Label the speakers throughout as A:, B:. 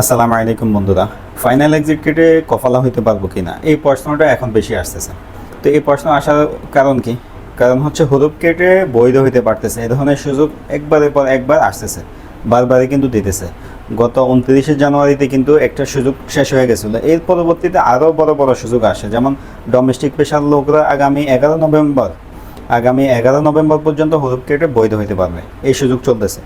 A: আসসালামু আলাইকুম বন্ধুরা। ফাইনাল এক্সিট কেটে কফালা হইতে পারব কিনা? এই প্রশ্নটা এখন বেশি আসতেছে। তো এই প্রশ্ন আসার কারণ কি? কারণ হচ্ছে হরুপ কেটে বৈধ হইতে পারতেছে। এই ধরনের সুযোগ একবারের পর একবার আসতেছে। বারবারই কিন্তু দিতেছে। গত উনত্রিশে জানুয়ারিতে কিন্তু একটা সুযোগ শেষ হয়ে গেছিল। এর পরবর্তীতে আরও বড় বড় সুযোগ আসে। যেমন ডোমেস্টিক পেশার লোকরা আগামী এগারো নভেম্বর, আগামী এগারো নভেম্বর পর্যন্ত হরুপ কেটে বৈধ হইতে পারবে। এই সুযোগ চলতেছে।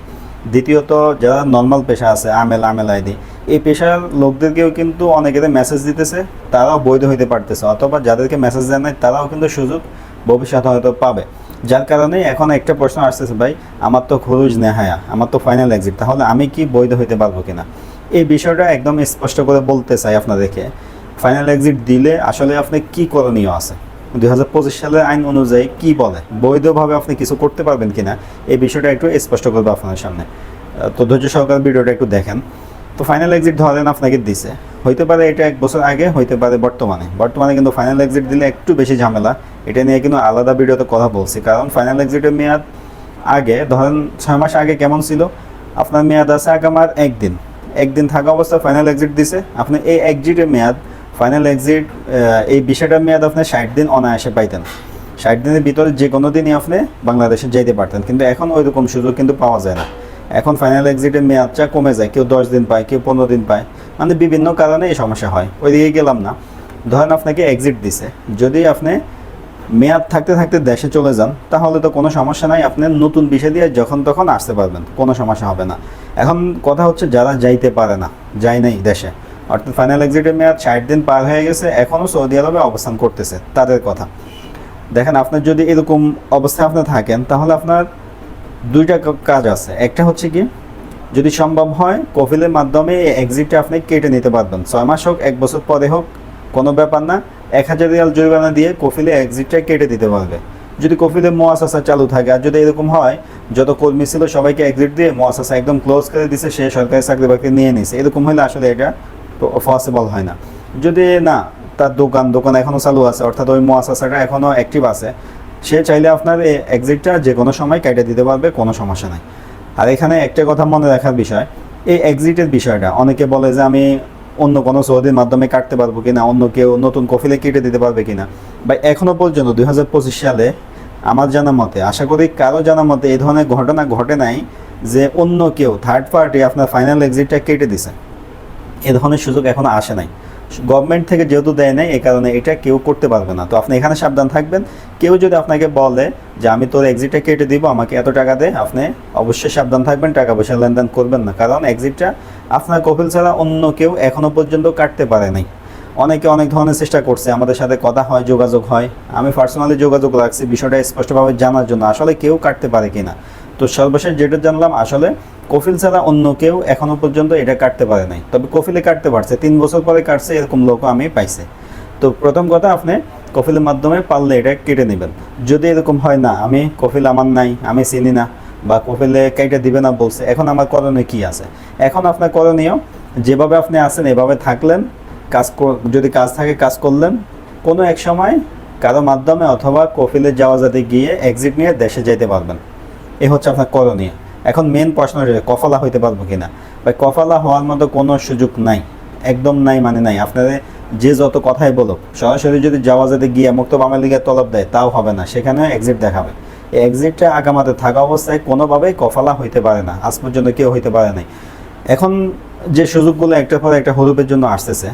A: দ্বিতীয়ত যারা নর্মাল পেশা আছে আমেল আমেল আইডি এই পেশার লোকদেরকেও কিন্তু অনেকের মেসেজ দিতেছে, তারাও বৈধ হইতে পারতেছে, অথবা যাদেরকে মেসেজ দেয় নাই, তারাও কিন্তু সুযোগ ভবিষ্যতে হয়তো পাবে। যার কারণে এখন একটা প্রশ্ন আসতেছে, ভাই, আমার তো খরুজ নেহায়া, আমার তো ফাইনাল এক্সিট তাহলে আমি কি বৈধ হইতে পারব কিনা? এই বিষয়টা একদম স্পষ্ট করে বলতে চাই আপনাদেরকে। ফাইনাল এক্সিট দিলে আসলে আপনি কি করণীয় আছে? দুই হাজার পঁচিশ সালের আইন অনুযায়ী কি বলে? বৈধভাবে আপনি কিছু করতে পারবেন কিনা? এই বিষয়টা একটু স্পষ্ট করব আপনার সামনে। তো ধৈর্য সহকার ভিডিওটা একটু দেখেন। তো ফাইনাল এক্সিট ধরেন আপনাকে দিছে। হইতে পারে এটা এক বছর আগে, হইতে পারে বর্তমানে। বর্তমানে কিন্তু ফাইনাল এক্সিট দিলে একটু বেশি ঝামেলা। এটা নিয়ে কিন্তু আলাদা ভিডিওতে কথা বলছি। কারণ ফাইনাল এক্সিটের মেয়াদ আগে, ধরেন ছয় মাস আগে কেমন ছিল? আপনার মেয়াদ আছে আগামার একদিন। একদিন থাকা অবস্থায় ফাইনাল এক্সিট দিছে। আপনি এই এক্সিটের মেয়াদ ফাইনাল এক্সিট এই বিষয়টার মেয়াদ আপনি ষাট দিন অনায়াসে পাইতেন। ষাট দিনের ভিতরে যে কোনো দিনই আপনি বাংলাদেশে যাইতে পারতেন। কিন্তু এখন ওই রকম সুযোগ কিন্তু পাওয়া যায় না। এখন ফাইনাল এক্সিটের মেয়াদটা কমে যায়। কেউ দশ দিন পায়, কেউ পনেরো দিন পায়। মানে বিভিন্ন কারণে এই সমস্যা হয়। ওইদিকে গেলাম না। ধরেন আপনাকে এক্সিট দিছে। যদি আপনি মেয়াদ থাকতে থাকতে দেশে চলে যান, তাহলে তো কোনো সমস্যা নাই। আপনি নতুন বিষয় দিয়ে যখন তখন আসতে পারবেন। কোনো সমস্যা হবে না। এখন কথা হচ্ছে যারা যাইতে পারে না, যায় নাই দেশে। অর্থাৎ ফাইনাল এক্সিটের মেয়াদ ষাট দিন পার হয়ে গেছে এখনও সৌদি আরবে অবস্থান করতেছে, তাদের কথা। দেখেন, আপনার যদি এরকম অবস্থায় আপনি থাকেন, তাহলে আপনার দুইটা কাজ আছে। একটা হচ্ছে কি, যদি সম্ভব হয় কফিলের মাধ্যমে এই এক্সিটটা আপনি কেটে নিতে পারবেন। ছয় মাস হোক, এক বছর পরে হোক, কোনো ব্যাপার না। এক হাজার রিয়াল জরিমানা দিয়ে কফিলে এক্সিটটা কেটে দিতে পারবে। যদি কফিলে মোয়াসাসা চালু থাকে, আর যদি এরকম হয়, যত কর্মী ছিল সবাইকে এক্সিট দিয়ে মোয়াসাসা একদম ক্লোজ করে দিছে, সে সরকারি চাকরি বাকরি নিয়ে নিছে। এরকম হলে আসলে এটা পসিবল হয় না। যদি না, তার দোকান দোকান এখনও চালু আছে, অর্থাৎ ওই মোয়াসাসাটা এখনও অ্যাক্টিভ আছে, সে চাইলে আপনার এই এক্সিটটা যে কোনো সময় কেটে দিতে পারবে, কোনো সমস্যা নাই। আর এখানে একটা কথা মনে রাখার বিষয়, এই এক্সিটের বিষয়টা, অনেকে বলে যে আমি অন্য কোনো সৌদির মাধ্যমে কাটতে পারব কিনা, অন্য কেউ নতুন কফিলে কেটে দিতে পারবে কিনা। বা এখনও পর্যন্ত দুই হাজার পঁচিশ সালে আমার জানা মতে, আশা করি কারও জানা মতে এই ধরনের ঘটনা ঘটে নাই যে অন্য কেউ থার্ড পার্টি আপনার ফাইনাল এক্সিটটা কেটে দিছে। এ ধরনের সুযোগ এখনও আসে নাই। গভর্নমেন্ট থেকে যেহেতু দেয় নাই এই কারণে এটা কেউ করতে পারবে না। তো আপনি এখানে সাবধান থাকবেন। কেউ যদি আপনাকে বলে যে, আমি তোর এক্সিটটা কেটে দিব, আমাকে এত টাকা দে, আপনি অবশ্যই সাবধান থাকবেন টাকা পয়সা লেনদেন করবেন না। কারণ এক্সিটটা আপনার কপিল ছাড়া অন্য কেউ এখনও পর্যন্ত কাটতে পারে নাই। অনেকে অনেক ধরনের চেষ্টা করছে, আমাদের সাথে কথা হয়, যোগাযোগ হয়। আমি পার্সোনালি যোগাযোগ রাখছি, বিষয়টা স্পষ্টভাবে জানার জন্য। আসলে কেউ কাটতে পারে কিনা? তো সর্বশেষ যেটা জানলাম, আসলে কফিল ছাড়া অন্য কেউ এখনও পর্যন্ত এটা কাটতে পারে নাই। তবে কফিলে কাটতে পারছে। তিন বছর পরে কাটছে, এরকম লোকও আমি পাইছি। তো প্রথম কথা, আপনি কফিলের মাধ্যমে পারলে এটা কেটে নেবেন। যদি এরকম হয় না, আমি কফিল আমার নাই, আমি চিনি না, বা কফিলে কেটে দিবে না বলছে, এখন আমার করণীয় কি আছে? এখন আপনার করণীয়, যেভাবে আপনি আছেন, এভাবে থাকলেন, কাজ যদি কাজ থাকে, কাজ করলেন। কোনো এক সময় কারও মাধ্যমে অথবা কফিলে যাওয়া যাতে গিয়ে এক্সিট নিয়ে দেশে যেতে পারবেন। এ হচ্ছে আপনার করণীয়। এখন মেন প্রশ্ন রয়েছে কফলা হইতে পারব কিনা? ভাই, কফলা হওয়ার মতো কোনো সুযোগ নাই। একদম নাই মানে নাই। আপনাদের যে যত কথাই বলো সরাসরি যদি যাওয়া যাতে গিয়ে মুক্ত বামের লিগে তলব দেয়, তাও হবে না। সেখানে এক্সিট দেখাবে। এই এক্সিটটা আগামাতে থাকা অবস্থায় কোনোভাবেই কফালা হইতে পারে না। আজ পর্যন্ত কেউ হইতে পারে নাই। এখন যে সুযোগগুলো একটার পর একটা হরুপের জন্য আসতেছে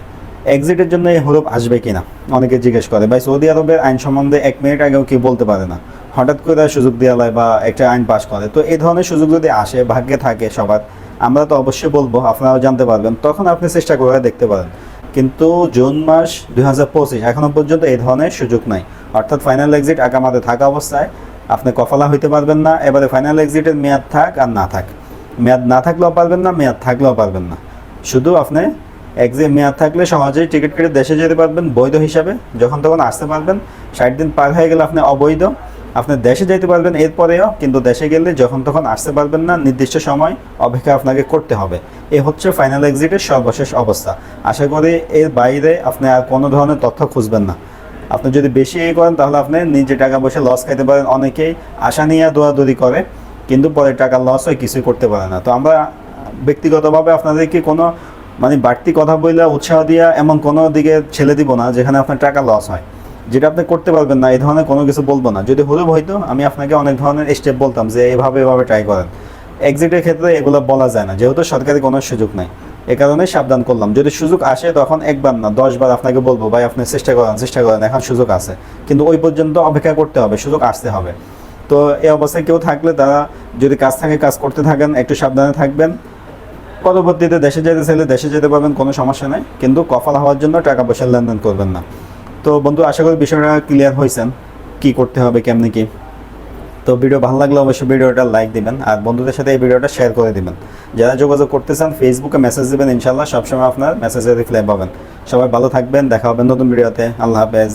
A: এক্সিটের জন্য এই হরুপ আসবে কিনা? অনেকে জিজ্ঞেস করে। ভাই, সৌদি আরবের আইন সম্বন্ধে এক মিনিট আগেও কেউ বলতে পারে না। হঠাৎ করে সুযোগ দেওয়া হয় বা একটা আইন পাশ করে। তো এই ধরনের সুযোগ যদি আসে, ভাগ্যে থাকে সবার, আমরা তো অবশ্যই বলব, আপনারাও জানতে পারবেন, তখন আপনি চেষ্টা করে দেখতে পারেন। কিন্তু জুন মাস দুই হাজার পঁচিশ, এখনও পর্যন্ত এই ধরনের সুযোগ নাই। অর্থাৎ ফাইনাল এক্সিট আগামাতে থাকা অবস্থায় আপনি কফলা হইতে পারবেন না, এবারে ফাইনাল এক্সিটের মেয়াদ থাক আর না থাক। মেয়াদ না থাকলেও পারবেন না, মেয়াদ থাকলেও পারবেন না। শুধু আপনি এক্সিট মেয়াদ থাকলে সহজেই টিকিট কেটে দেশে যেতে পারবেন, বৈধ হিসাবে, যখন তখন আসতে পারবেন। ষাট দিন পার হয়ে গেলে আপনি অবৈধ। আপনি দেশে যেতে পারবেন এরপরেও, কিন্তু দেশে গেলে যখন তখন আসতে পারবেন না, নির্দিষ্ট সময় অপেক্ষা আপনাকে করতে হবে। এ হচ্ছে ফাইনাল এক্সিটের সর্বশেষ অবস্থা। আশা করি এর বাইরে আপনি আর কোনো ধরনের তথ্য খুঁজবেন না। আপনি যদি বেশি এ করেন, তাহলে আপনি নিজে টাকা পয়সা লস খাইতে পারেন। অনেকেই আশা নিয়ে দৌড়াদৌড়ি করে, কিন্তু পরে টাকা লস হয়, কিছুই করতে পারে না। তো আমরা ব্যক্তিগতভাবে আপনাদেরকে কোনো মানে বাড়তি কথা বললে উৎসাহ দিয়া এমন কোনো দিকে ছেলে দিব না, যেখানে আপনার টাকা লস হয়। যেটা আপনি করতে পারবেন না, এই ধরনের কোনো কিছু বলব না। যদি হলেও হয়তো আমি আপনাকে অনেক ধরনের স্টেপ বলতাম যে এভাবে এভাবে ট্রাই করেন। এক্সিটের ক্ষেত্রে এগুলো বলা যায় না, যেহেতু সরকারি কোনো সুযোগ নাই। এ কারণে সাবধান করলাম। যদি সুযোগ আসে তখন একবার না, দশবার আপনাকে বলব, ভাই, আপনি চেষ্টা করেন চেষ্টা করেন, এখন সুযোগ আছে। কিন্তু ওই পর্যন্ত অপেক্ষা করতে হবে, সুযোগ আসতে হবে। তো এই অবস্থায় কেউ থাকলে তারা যদি কাজ থাকে, কাজ করতে থাকেন, একটু সাবধানে থাকবেন। পরবর্তীতে দেশে যেতে চাইলে দেশে যেতে পারবেন, কোনো সমস্যা নেই। কিন্তু কফাল হওয়ার জন্য টাকা পয়সার লেনদেন করবেন না। তো বন্ধু, আশা করি বিষয়টা ক্লিয়ার হয়েছেন কি করতে হবে, কেমনি কি? তো ভিডিও ভালো লাগলে অবশ্যই ভিডিওটা লাইক দিবেন আর বন্ধুদের সাথে এই ভিডিওটা শেয়ার করে দিবেন। যারা যোগাযোগ করতে চান ফেসবুকে মেসেজ দেবেন ইনশাল্লাহ সবসময় আপনার মেসেজে রিপ্লাই পাবেন। সবাই ভালো থাকবেন, দেখা হবে নতুন ভিডিওতে আল্লাহ হাফেজ।